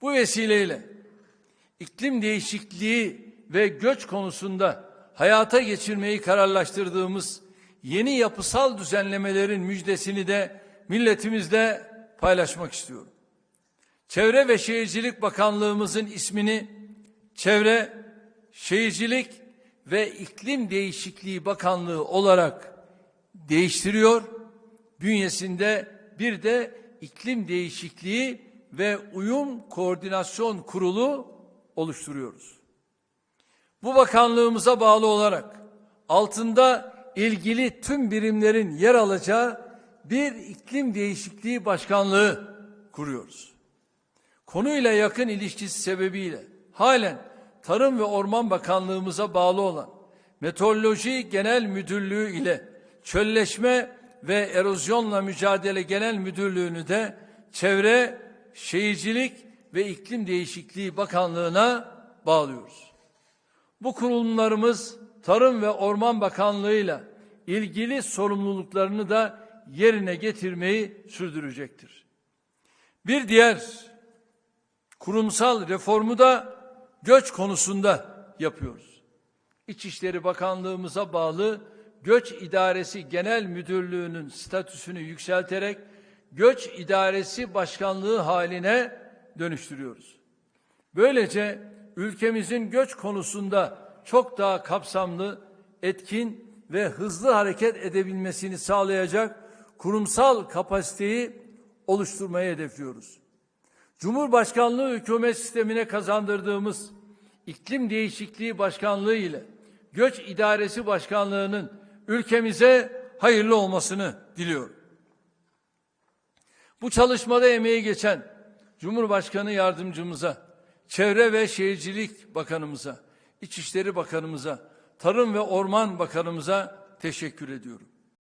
Bu vesileyle iklim değişikliği ve göç konusunda hayata geçirmeyi kararlaştırdığımız yeni yapısal düzenlemelerin müjdesini de milletimizle paylaşmak istiyorum. Çevre ve Şehircilik Bakanlığımızın ismini Çevre, Şehircilik ve İklim Değişikliği Bakanlığı olarak değiştiriyor. Bünyesinde bir de iklim değişikliği ve uyum koordinasyon kurulu oluşturuyoruz. Bu bakanlığımıza bağlı olarak altında ilgili tüm birimlerin yer alacağı bir iklim değişikliği başkanlığı kuruyoruz. Konuyla yakın ilişkisi sebebiyle halen Tarım ve Orman Bakanlığımıza bağlı olan Meteoroloji Genel Müdürlüğü ile Çölleşme ve Erozyonla Mücadele Genel Müdürlüğü'nü de Çevre, Şehircilik ve İklim Değişikliği Bakanlığı'na bağlıyoruz. Bu kurumlarımız Tarım ve Orman Bakanlığı'yla ilgili sorumluluklarını da yerine getirmeyi sürdürecektir. Bir diğer kurumsal reformu da göç konusunda yapıyoruz. İçişleri Bakanlığımıza bağlı Göç İdaresi Genel Müdürlüğü'nün statüsünü yükselterek Göç İdaresi Başkanlığı haline dönüştürüyoruz. Böylece ülkemizin göç konusunda çok daha kapsamlı, etkin ve hızlı hareket edebilmesini sağlayacak kurumsal kapasiteyi oluşturmayı hedefliyoruz. Cumhurbaşkanlığı hükümet sistemine kazandırdığımız iklim değişikliği başkanlığı ile göç idaresi başkanlığının ülkemize hayırlı olmasını diliyorum. Bu çalışmada emeği geçen Cumhurbaşkanı yardımcımıza, Çevre ve Şehircilik Bakanımıza, İçişleri Bakanımıza, Tarım ve Orman Bakanımıza teşekkür ediyorum.